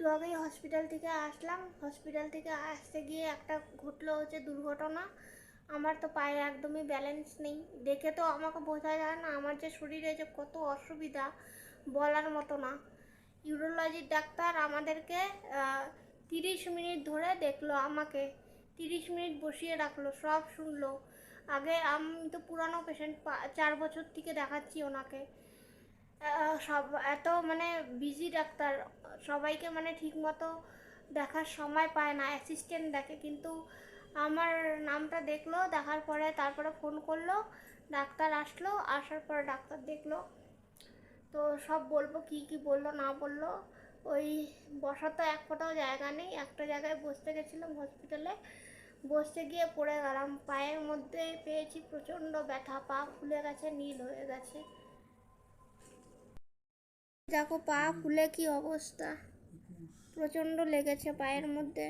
একটু আগেই হসপিটাল থেকে আসলাম। হসপিটাল থেকে আসতে গিয়ে একটা ঘটলো হচ্ছে দুর্ঘটনা। আমার তো পায়ে একদমই ব্যালেন্স নেই। দেখে তো আমাকে বোঝা যায় না, আমার যে শরীরে যে কত অসুবিধা বলার মতো না। ইউরোলজির ডাক্তার আমাদেরকে তিরিশ মিনিট ধরে দেখল আমাকে। তিরিশ মিনিট বসিয়ে রাখল, সব শুনলো। আগে আমি তো পুরানো পেশেন্ট চার বছর থেকে দেখাচ্ছি ওনাকে। সব, এত মানে বিজি ডাক্তার, সবাইকে মানে ঠিকমতো দেখার সময় পায় না অ্যাসিস্ট্যান্ট দেখে, কিন্তু আমার নামটা দেখল, দেখার পরে তারপরে ফোন করল, ডাক্তার আসলো, আসার পরে ডাক্তার দেখল। তো সব বলব কি কি বলল, না বলল। ওই বসার তো এক ফোটাও জায়গা নেই, একটা জায়গায় বসতে গেছিলাম হসপিটালে বসতে গিয়ে পড়ে গেলাম, পায়ের মধ্যে পেয়েছি প্রচণ্ড ব্যথা, পা ফুলে গেছে, নীল হয়ে গেছে। দেখো পা ফুলে কি অবস্থা? প্রচণ্ড লেগেছে পায়ের মধ্যে।